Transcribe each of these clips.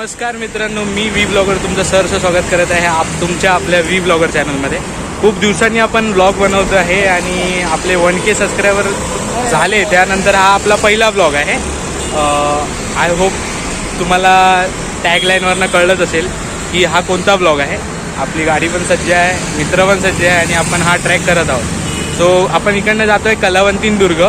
नमस्कार मित्रांनो मी we blogger तुमचं सहर्ष स्वागत करत आहे आप तुमच्या आपल्या वी ब्लॉगर चॅनलमध्ये खूप दिवसांनी आपण ब्लॉग बनवतो आहे आणि आपले वन के सबस्क्रायबर झाले. त्यानंतर हा आपला पहिला ब्लॉग आहे. आय होप तुम्हाला टॅगलाईनवरनं कळलंच असेल की हा कोणता ब्लॉग आहे. आपली गाडी पण सज्ज आहे मित्र पण सज्ज आहे आणि आपण हा ट्रॅक करत आहोत. सो आपण इकडनं जातो आहे कलावंतीन दुर्ग.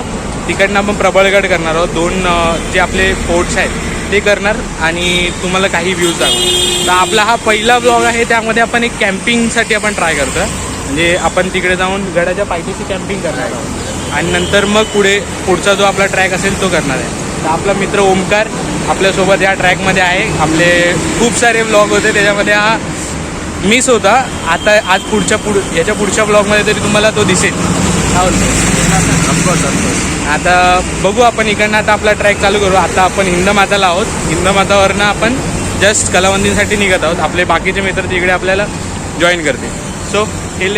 तिकडनं आपण प्रबळगड करणार आहोत. दोन जे आपले फोर्ट्स आहेत ते करणार आणि तुम्हाला काही व्ह्यूज दाखवू तर आपला हा पहिला ब्लॉग आहे त्यामध्ये आपण एक कॅम्पिंगसाठी आपण ट्राय करतो म्हणजे आपण तिकडे जाऊन गडाच्या पायथीची कॅम्पिंग करणार आहोत. आणि नंतर मग पुढे पुढचा जो आपला ट्रॅक असेल तो करणार आहे. तर आपला मित्र ओमकार आपल्यासोबत या ट्रॅकमध्ये आहे. आपले खूप सारे ब्लॉग होते त्याच्यामध्ये हा मिस होता. आता आज पुढच्या पुढ याच्या पुढच्या ब्लॉगमध्ये तरी तुम्हाला तो दिसेल. हो. आता बघू आपण इकडनं आता आपला ट्रॅक चालू करू. आता आपण हिंदमाताला आहोत. हिंदमातावरनं आपण जस्ट कलावंदीसाठी निघत आहोत. आपले बाकीचे मित्र तिकडे आपल्याला जॉईन करते सो हे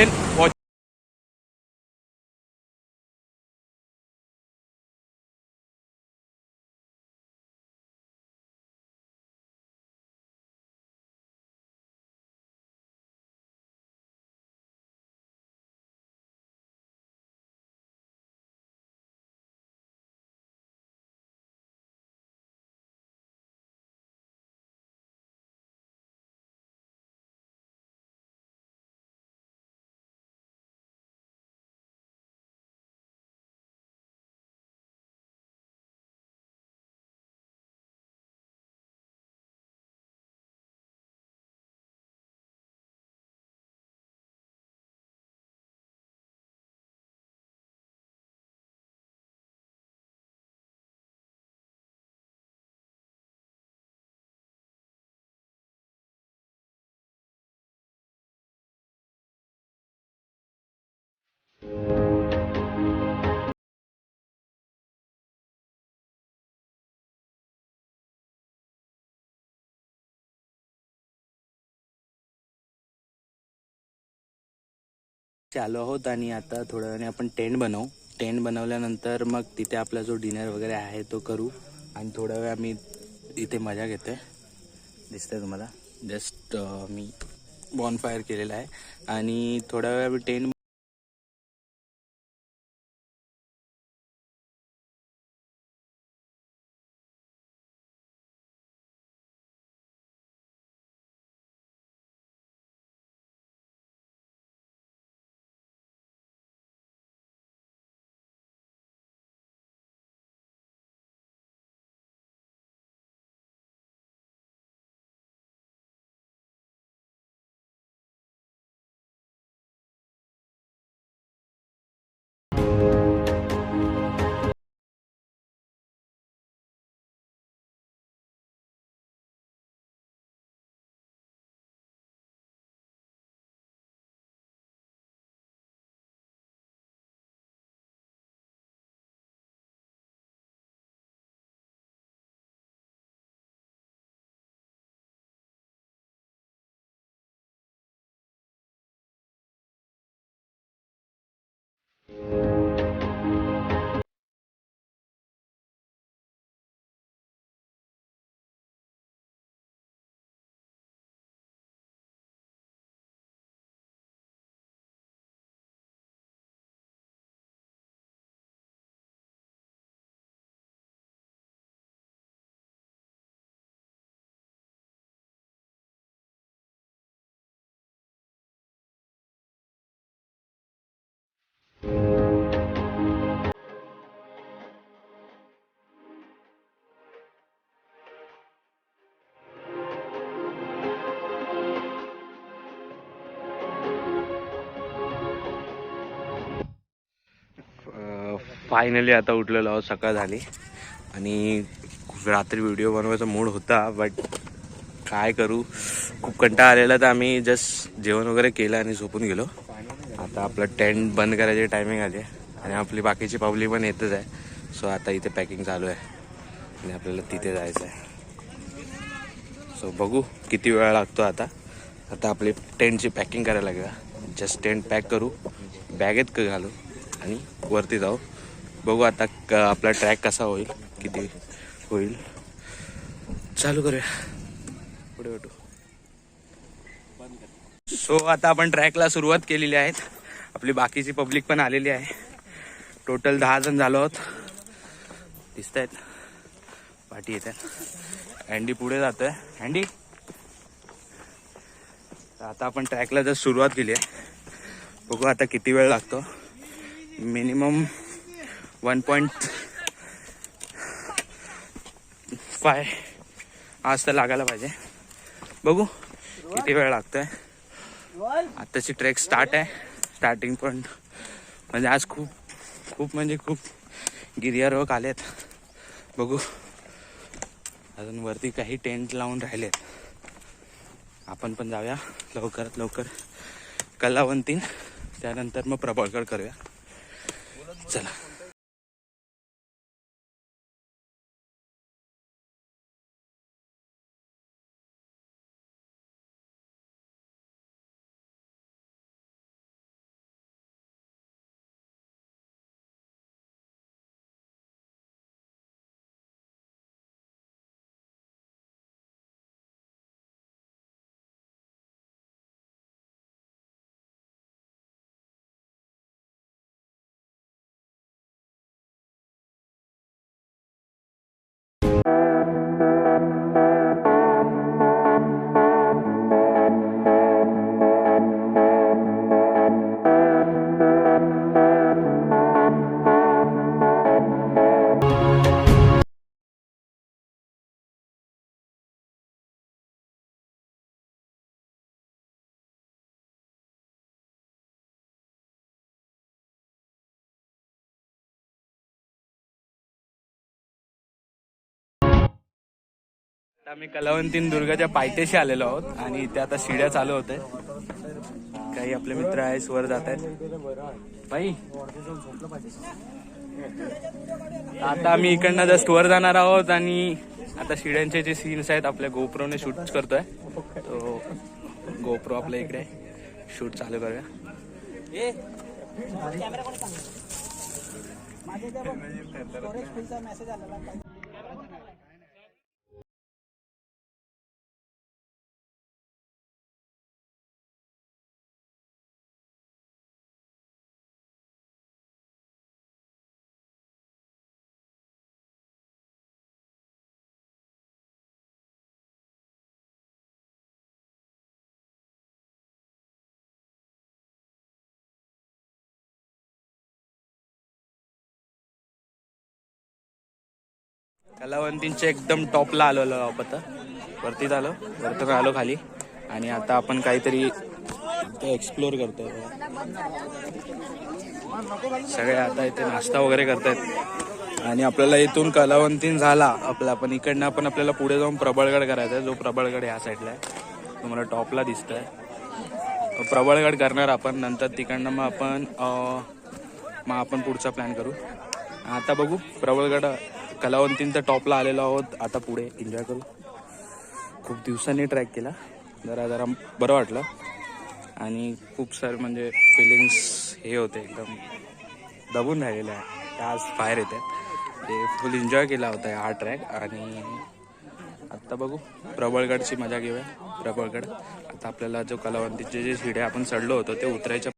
आलो आहोत आणि आता थोड्या वेळाने आपण टेंट बनवू. टेंट बनवल्यानंतर मग तिथे आपला जो डिनर वगैरे आहे तो करू. आणि थोडा वेळ आम्ही इथे मजा घेतोय. दिसतंय तुम्हाला? जस्ट मी बॉनफायर केलेला आहे. आणि थोड्या वेळ आम्ही टेंट फायनली आता उठलेलो आहोत सकाळ झाली. आणि रात्री व्हिडिओ बनवायचा मूड होता बट काय करू? खूप कंटाळा आलेला तर आम्ही जस्ट जेवण वगैरे केलं आणि झोपून गेलो. आता आपलं टेंट बंद करायची टायमिंग आली आहे. आणि आपली बाकीची पावली पण येतच आहे. सो आता इथे पॅकिंग चालू आहे. आणि आपल्याला तिथे जायचं आहे. सो बघू किती वेळ लागतो आता. आता आपली टेंटची पॅकिंग करायला लागेल. जस्ट टेंट पॅक करू. बॅगेत क घालू. आणि वरती जाऊ. बघू आता आपला ट्रॅक कसा होईल किती होईल. चालू करूया. पुढे भेटू. सो आता आपण ट्रॅकला सुरुवात केलेली आहेत आपली बाकीची पब्लिक पण आलेली आहे. टोटल दहा जण झालो आहोत. दिसत आहेत पाठी येत आहेत अँडी पुढे जातोय. अँडी तर आता आपण ट्रॅकला जर सुरुवात केली आहे बघू आता किती वेळ लागतो. मिनिमम वन पॉईंट फाय आज तर लागायला पाहिजे. बघू किती वेळ लागतोय. आत्ताची ट्रेक स्टार्ट आहे. स्टार्टिंग पॉईंट म्हणजे आज खूप खूप म्हणजे खूप गिर्यारोहक आलेत. बघू. अजून वरती काही टेंट लावून राहिलेत. आपण पण जाऊया. लवकरात लवकर. कलावंतीन. त्यानंतर मग प्रबळगड करूया. चला. आम्ही कलावंतीन दुर्गाच्या पायथ्याशी आलेलो आहोत आणि इथे आता शिड्या चालू होत काही आपले मित्र आहेत वर जात आहेत. बाई. आता आम्ही इकडनं जस्ट वर जाणार आहोत आणि आता शिड्यांचे जे सीन्स आहेत आपल्या गोप्रोने शूट करतोय. तो गोप्रो आपल्या इकडे शूट चालू करूया. कलावंतींच्या एकदम टॉपला आलो आपण आता. वरती झालो. वरतून आलो खाली. आणि आता आपण काहीतरी एक्सप्लोर करतोय सगळे आता इथे नाश्ता वगैरे करतायत. आणि आपल्याला इथून कलावंतीन झाला आपला. पण इकडनं आपण आपल्याला पुढे जाऊन प्रबळगड करायचा आहे जो प्रबळगड ह्या साईडला आहे. तुम्हाला टॉपला दिसतोय. प्रबळगड करणार आपण. नंतर तिकडनं मग आपण मग आपण पुढचा प्लॅन करू. आता बघू प्रबळगड कलावंतींचा टॉपला आलेलो आहोत. आता पुढे एन्जॉय करू. खूप दिवसांनी ट्रॅक केला. जरा जरा बरं वाटलं. आणि खूप सारे म्हणजे फिलिंग्स हे होते. एकदम दबून राहिलेले आहे त्या आज बाहेर येते ते फुल एन्जॉय केला होता हा ट्रॅक आणि आत्ता बघू. प्रबळगडची मजा घेऊया. प्रबळगड. आता आपल्याला जो कलावंतीचे जे शिडे आपण चढलो होतो ते उतरायच्या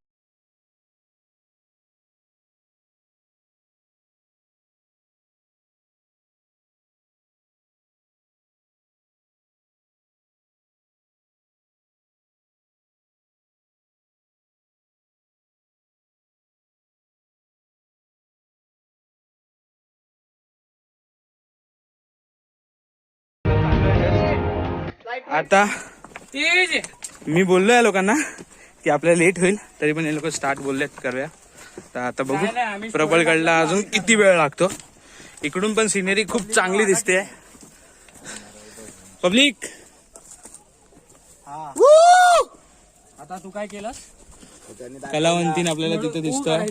आता मी बोललो या लोकांना की आपल्याला लेट होईल तरी पण हे लोक स्टार्ट बोललेत करूया. तर आता बघू. प्रबळगडला अजून किती वेळ लागतो? इकडून पण सिनेरी खूप चांगली दिसते पब्लिक! आता तू काय केलंस? कलावंतीन आपल्याला तिथे दिसतोय.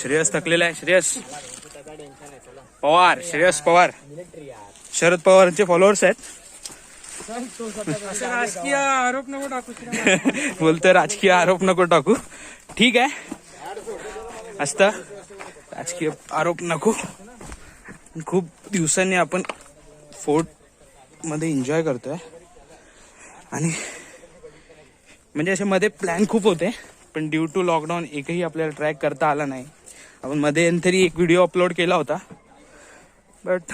श्रेयस थकलेला आहे श्रेयस. पवार श्रेयस पवार. शरद पवारांचे फॉलोअर्स आहेत. राजकीय आरोप नको टाकू बोलतोय राजकीय आरोप नको टाकू ठीक आहे असतं राजकीय आरोप नको खूप दिवसांनी आपण फोर्टमध्ये एन्जॉय करतोय. आणि म्हणजे असे मध्ये प्लॅन खूप होते पण ड्यू टू लॉकडाऊन एकही आपल्याला ट्रॅक करता आला नाही. आपण मध्ये तरी एक व्हिडिओ अपलोड केला होता. बट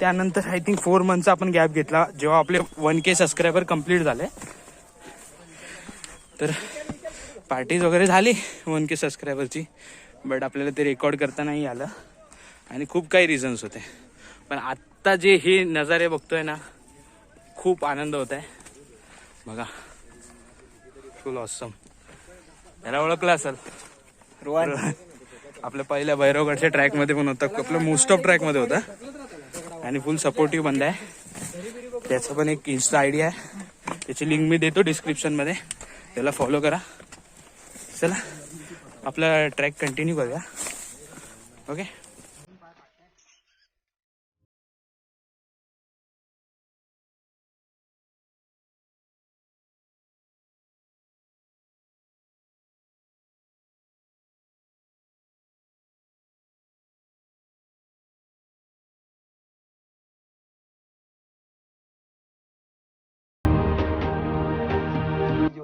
त्यानंतर आय थिंक फोर मंथचा आपण गॅप घेतला. जेव्हा आपले वन के सबस्क्रायबर कंप्लीट झाले. तर पार्टीज वगैरे झाली वन के सबस्क्रायबरची बट आपल्याला ते रेकॉर्ड करता नाही आलं. आणि खूप काही रिझन्स होते. पण आत्ता जे हे नजारे बघतोय ना खूप आनंद होत आहे बघा. फुल ऑसम याला ओळखलं असेल. आपल्या पहिल्या भैरवगडच्या ट्रॅकमध्ये पण होता. आपलं मोस्ट ऑफ ट्रॅकमध्ये होता. आणि फुल सपोर्टिव्ह बंद आहे. त्याचं पण एक इन्स्टा आय डी आहे. त्याची लिंक मी देतो डिस्क्रिप्शनमध्ये त्याला फॉलो करा. चला आपला ट्रॅक कंटिन्यू करूया. ओके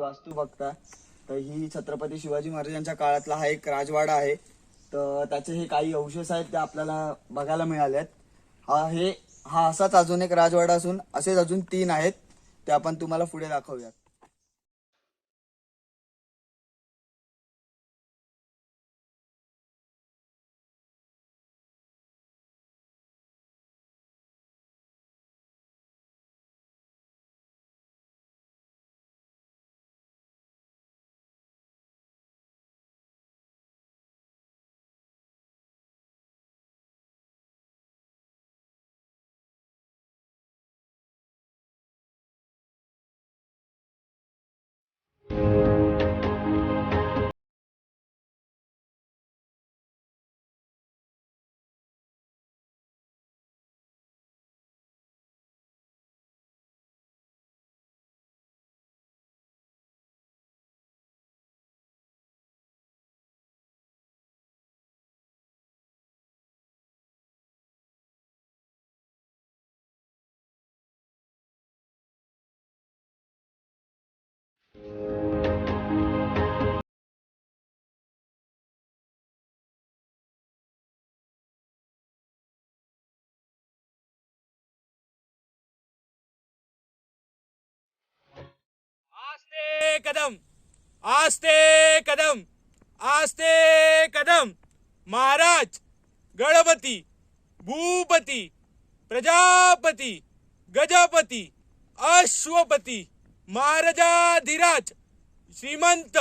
वास्तू बघता तर ही छत्रपती शिवाजी महाराजांच्या काळातला हा एक राजवाडा आहे. तर त्याचे हे काही अवशेष आहेत ते आपल्याला बघायला मिळाले आहेत. हा हे हा असाच अजून एक राजवाडा असून असेच अजून तीन आहेत ते आपण तुम्हाला पुढे दाखवूयात. कदम आस्ते कदम आस्ते कदम महाराज गणपती भूपती प्रजापती गजपती अश्वपती महाराजाधिराज श्रीमंत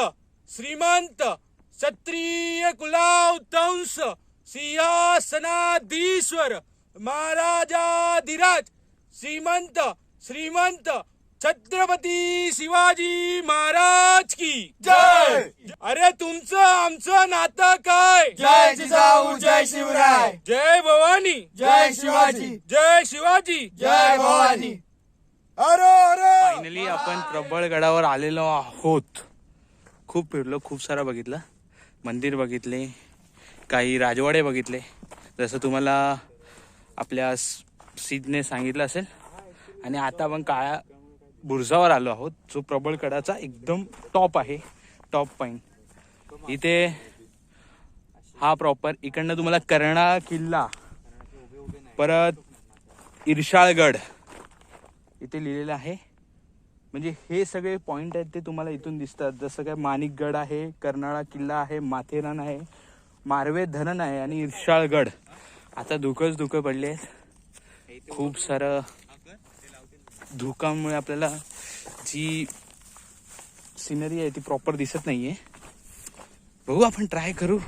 श्रीमंत क्षत्रिय कुलावतंस सिंहासनाधीश्वर महाराजाधिराज श्रीमंत श्रीमंत छत्रपती शिवाजी महाराज की. जय! अरे तुमचं आमचं नातं काय? जय जिजाऊ जय शिवराय. जय भवानी. जय शिवाजी. जय शिवाजी. जय भवानी. अरे अरे! फायनली आपण प्रबळगडावर आलेलो आहोत. खूप फिरलो खूप सारं बघितलं. मंदिर बघितले काही राजवाडे बघितले. जसं तुम्हाला आपल्या स- सिद्धने सांगितलं असेल. आणि आता आपण काळ्या बुरजावर आलो आहोत जो प्रबळगडाचा एकदम टॉप आहे टॉप पॉईंट इथे हा प्रॉपर इकडनं तुम्हाला कर्नाळा किल्ला परत इर्शाळगड इथे लिहिलेलं आहे. म्हणजे हे सगळे पॉईंट आहेत ते तुम्हाला इथून दिसतात. जसं काय माणिकगड आहे कर्नाळा किल्ला आहे माथेरान आहे मारवे धरण आहे आणि इर्शाळगड. आता धुकंच धुकं पडले आहेत खूप सारं धुकामुळे आपल्याला जी सिनरी आहे ती प्रॉपर दिसत नाहीये. बघू आपण ट्राय करू.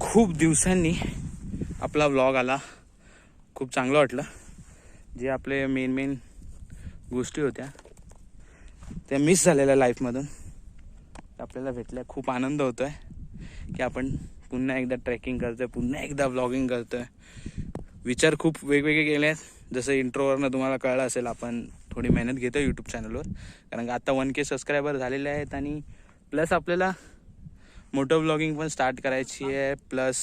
खूप दिवसांनी आपला व्लॉग आला. खूप चांगलं वाटलं. जे आपले मेन मेन गोष्टी होत्या त्या मिस झालेल्या लाईफमधून आपल्याला भेटल्या. खूप आनंद होतोय की आपण पुन्हा एकदा ट्रेकिंग करतोय पुन्हा एकदा व्लॉगिंग करतोय. विचार खूप वेगवेगळे केले आहेत जसं इंट्रोवरनं तुम्हाला कळलं असेल आपण थोडी मेहनत घेतो यूट्यूब चॅनलवर कारण का आता वन के सबस्क्रायबर झालेले आहेत आणि प्लस आपल्याला मोटर ब्लॉगिंग पण स्टार्ट करायची आहे प्लस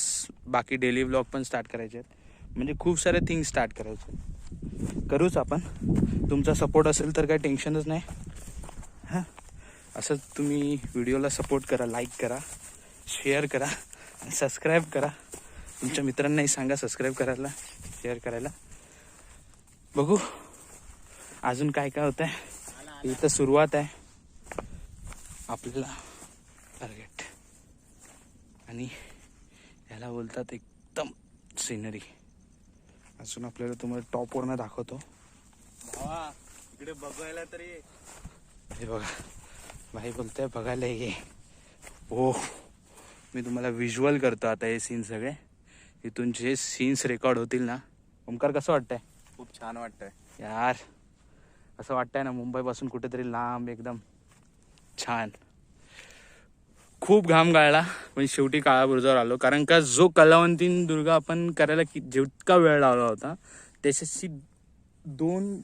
बाकी डेली ब्लॉग पण स्टार्ट करायचे आहेत. म्हणजे खूप सारे थिंग्स स्टार्ट करायचे आहेत. करूच आपण. तुमचा सपोर्ट असेल तर काही टेन्शनच नाही. हां? असंच तुम्ही व्हिडिओला सपोर्ट करा लाईक करा शेअर करा सबस्क्राईब करा. तुमच्या मित्रांनाही सांगा सबस्क्राईब करायला शेअर करायला. बघू अजून काय काय होत आहे इथं सुरुवात आहे. आपल्याला टार्गेट आणि याला बोलतात एकदम सिनरी अजून आपल्याला तुम्हाला टॉपवरनं दाखवतो. इकडे बघायला तरी. हे बघा भाई बोलतोय बघायला ये. हो मी तुम्हाला व्हिज्युअल करतो आता हे सीन सगळे. इथून जे सीन्स रेकॉर्ड होतील ना ओमकार कसं वाटतंय? खूप छान वाटतंय. यार असं वाटतंय ना मुंबईपासून कुठेतरी लांब एकदम छान. खूप घाम गाळला पण शेवटी काळा बुरजावर आलो. कारण का जो कलावंतीन दुर्गा आपण करायला कि जितका वेळ लावला होता त्याच्याशी दोन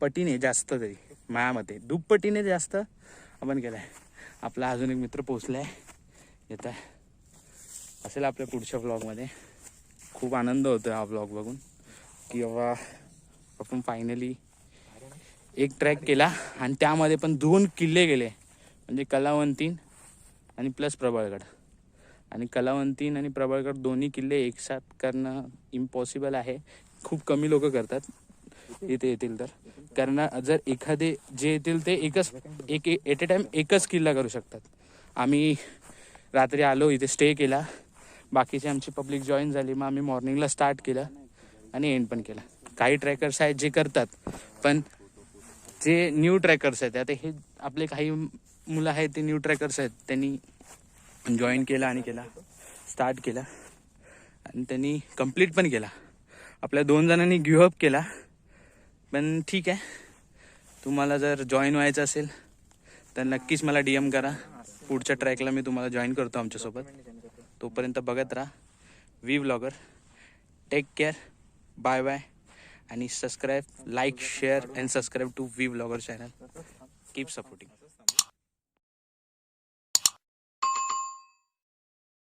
पटीने जास्त तरी माझ्या मते दुप्पटीने जास्त आपण केलाय. आपला अजून एक मित्र पोचलाय येत आहे असेल आपल्या पुढच्या ब्लॉगमध्ये खूप आनंद होतो हा ब्लॉग बघून. की बाबा आपण फायनली एक ट्रॅक केला आणि त्यामध्ये पण दोन किल्ले गेले. म्हणजे कलावंतीन आणि प्लस प्रबळगड. आणि कलावंतीन आणि प्रबळगड दोन्ही किल्ले एकसाथ करणं इम्पॉसिबल आहे. खूप कमी लोक करतात. इथे येतील तर. कारण जर एखादे जे येतील ते एकच एक एट ए टाइम एकच किल्ला करू शकतात. आम्ही रात्री आलो इथे स्टे केला. बाकीची आमची पब्लिक जॉईन झाली मग आम्ही मॉर्निंगला स्टार्ट केलं आणि एंड पण केला. काही ट्रॅकर्स आहेत जे करतात पण जे न्यू ट्रॅकर्स आहेत आता हे आपले काही मुलं आहेत ते न्यू ट्रॅकर्स आहेत त्यांनी जॉईन केला आणि केला स्टार्ट केला. आणि त्यांनी कंप्लीट पण केला. आपल्या दोन जणांनी गिव्हअप केला. पण ठीक आहे. तुम्हाला जर जॉईन व्हायचं असेल तर नक्कीच मला डी एम करा. पुढच्या ट्रॅकला मी तुम्हाला जॉईन करतो आमच्यासोबत. तोपर्यंत बघत राहा. We vlogger take care bye bye आणि subscribe like share and subscribe to we blogger channel keep supporting